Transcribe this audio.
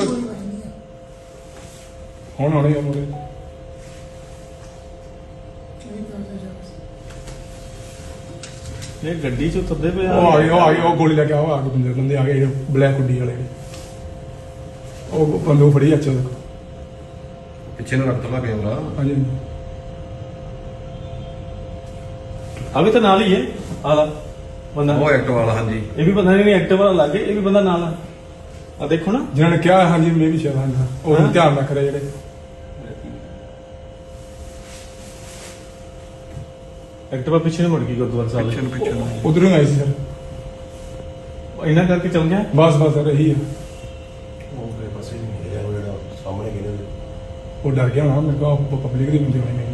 ਤਾਂ ਹੁਣ ਆਉਣੇ ਆ ਮੁਰੇ ਇਹ ਗੱਡੀ ਚ ਉਤਰਦੇ ਪਏ ਉਹ ਆ ਗਏ ਉਹ ਆ ਗਏ ਉਹ ਗੋਲੀ ਲੈ ਕੇ ਆਓ ਆ ਬੰਦੇ ਬੰਦੇ ਆ ਗਏ ਬਲੈਕ ਹੁੱਡੀ ਵਾਲੇ। ਉਹ ਬੰਦੂਕ ਫੜੀ ਅੱਛਾ ਦੇਖੋ ਪਿੱਛੇ ਨੂੰ ਰੱਖ ਲਾ ਕੈਮਰਾ ਹਾਂਜੀ। ਹਾਂਜੀ। ਆ ਵੀ ਤਾਂ ਨਾਲ ਹੀ ਹੈ ਆਲਾ ਬੰਦਾ। ਉਹ ਐਕਟ ਵਾਲਾ ਹਾਂਜੀ। ਇਹ ਵੀ ਬੰਦਾ ਨਹੀਂ ਐਕਟਿਵ ਵਾਲਾ ਲੱਗੇ ਇਹ ਵੀ ਬੰਦਾ ਨਾਲ ਆ। ਆ ਦੇਖੋ ਨਾ। ਜਿਨ੍ਹਾਂ ਨੇ ਕਿਹਾ ਹਾਂਜੀ ਮੈਂ ਵੀ ਸ਼ਾਇਦ ਹਾਂਜੀ ਉਹ ਹਾਂ। ਧਿਆਨ ਰੱਖ ਰਹੇ ਜਿਹੜੇ। ਐਕਟਿਵਾ ਪਿੱਛੇ ਨੂੰ ਮੁੜ ਗਈ ਗੁਰਦੁਆਰਾ ਸਾਹਿਬ। ਪਿੱਛੇ ਨੂੰ ਪਿੱਛੇ ਨੂੰ। ਉਧਰੋਂ ਹੀ ਆਈ ਸੀ ਸਰ। ਇਹਨਾਂ ਕਰਕੇ ਚੱਲ ਗਿਆ? ਬਸ ਬਸ ਸਰ ਇਹੀ ਆ। ਉਹ ਪਾਸੇ ਨਹੀਂ ਜਿਹੜਾ ਸਾਹਮਣੇ ਕਿਹਨੇ ਉਹ ਡਰ ਗਿਆ ਹੋਣਾ ਮੈਂ ਕਿਹਾ ਪਬਲਿਕ ਦੀ ਬੰਦੇ ਹੋਣੇ ਨੇ।